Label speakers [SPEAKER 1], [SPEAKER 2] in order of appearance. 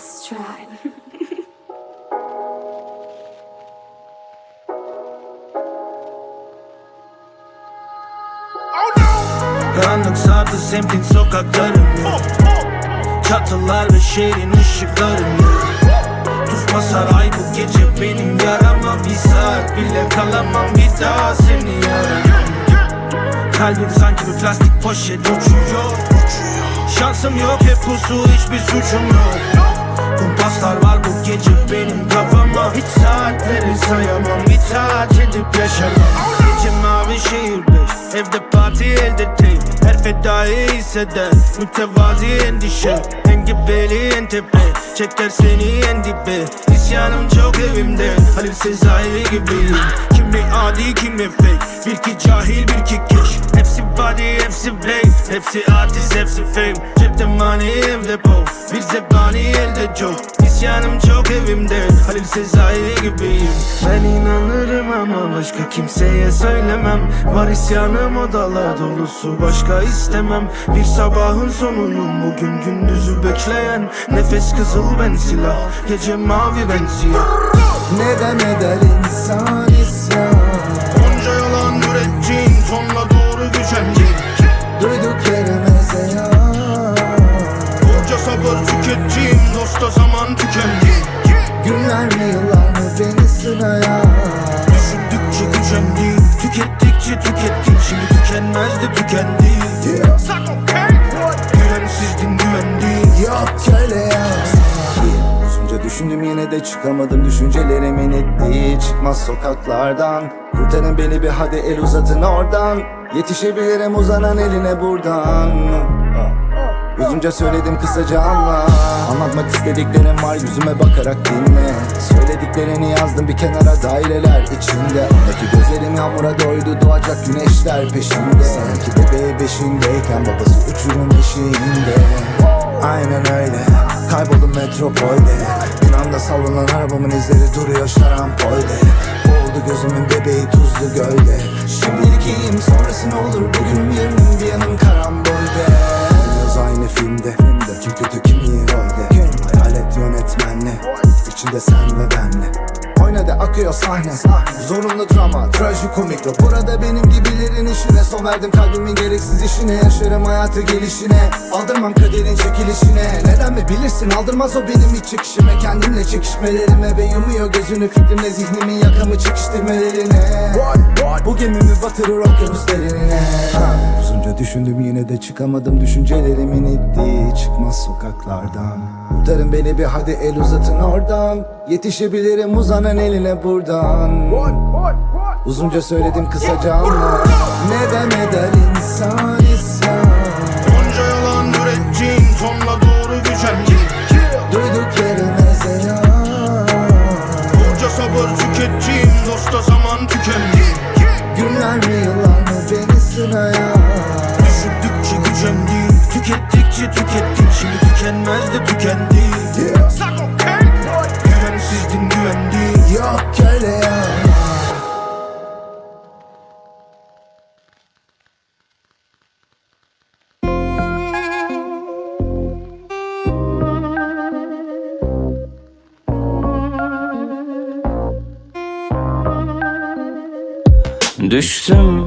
[SPEAKER 1] Just try.
[SPEAKER 2] Karanlık sardı semtin sokaklarını. Çatılar ve şehrin ışıklarını. Tuz saray bu gece benim yarama. Bir saat bile kalamam bir daha seni yaramam Kalbim sanki bir plastik poşet uçuyor. Şansım yok hep pusu hiçbir suçum yok Kumpaslar var bu gece benim kafama. Hiç saatleri sayamam itaat edip yaşamam. Gece mavi şehir beş Evde parti elde değil Her fedayı hisseder Mütevazi endişe Engebeli en tepe. Çeker seni en dibe. İsyanım çok evimde. Halil Sezai gibiyim Kimi adi kimi fake. Bir ki cahil bir ki keş. Hepsi body hepsi play Hepsi artist hepsi fame. Cepte money evde po Bir zebani elde joke İsyanım çok evimde Halil Sezai gibiyim. Ben inanırım ama başka kimseye söylemem. Var isyanım odalar dolusu başka istemem. Bir sabahın sonuyum bugün gündüzü bekleyen. Nefes kızıl ben silah Gece mavi ben siyah.
[SPEAKER 3] Neden eder
[SPEAKER 2] Şimdi tükenmez de tükendi Güvensizdin güvendin
[SPEAKER 3] Yok öyle ya. Uzunca düşündüm yine de çıkamadım. Düşüncelerimin ettiği çıkmaz sokaklardan. Kurtarın beni bir hadi el uzatın oradan. Yetişebilirim uzanan eline buradan Uzunca söyledim kısaca anla. Anlatmak istediklerim var yüzüme bakarak dinle. Söylediklerini yazdım bir kenara daireler içinde. Ondaki gözlerim yağmura doydu doğacak güneşler peşinde. Sanki bebeği beşindeyken babası uçurum eşiğinde. Aynen öyle Kayboldum metropolde. Bir anda savrulan arabamın izleri duruyor şarampolde. Oldu gözümün bebeği tuzlu gölde. Şimdilik iyiyim sonrası ne olur? Bugün yarın bir yanım karambolde Biraz aynı filmde Kim kötü kim iyi rolde. Hayalet yönetmenle. İçinde sen ve benle Oynadı akıyor sahne. Zorunlu drama, trajikomik. Burada benim gibilerin işine Son verdim kalbimin gereksiz işine. Yaşarım hayatı gelişine. Aldırmam kaderin çekilişine. Neden mi bilirsin? Aldırmaz o benim iç çıkışıma. Kendimle çekişmelerime Ve yumuyor gözünü. Fikrimle Zihnimin yakamı çekiştirmelerine. Bu gemimi batırır okyanus derinine Uzunca düşündüm yine de çıkamadım. Düşüncelerimin ittiği çıkmaz sokaklardan Kurtarın beni bir hadi el uzatın oradan. Yetişebilirim uzanan eline buradan. Uzunca söyledim kısaca anla Neden eder insan isyan
[SPEAKER 2] Onca yalan ürettiğin sonla doğru gücendim
[SPEAKER 3] Duyduklarımıza ya
[SPEAKER 2] Onca sabır tükettiğim dosta zaman tükendi.
[SPEAKER 3] Günler mi yıllar mı beni sınaya
[SPEAKER 2] Düşündükçe gücendim Tükettikçe tükettim Şimdi tükenmez de tükendi Güvensizdin güvendin
[SPEAKER 3] Yok öyle ya.
[SPEAKER 4] Düştüm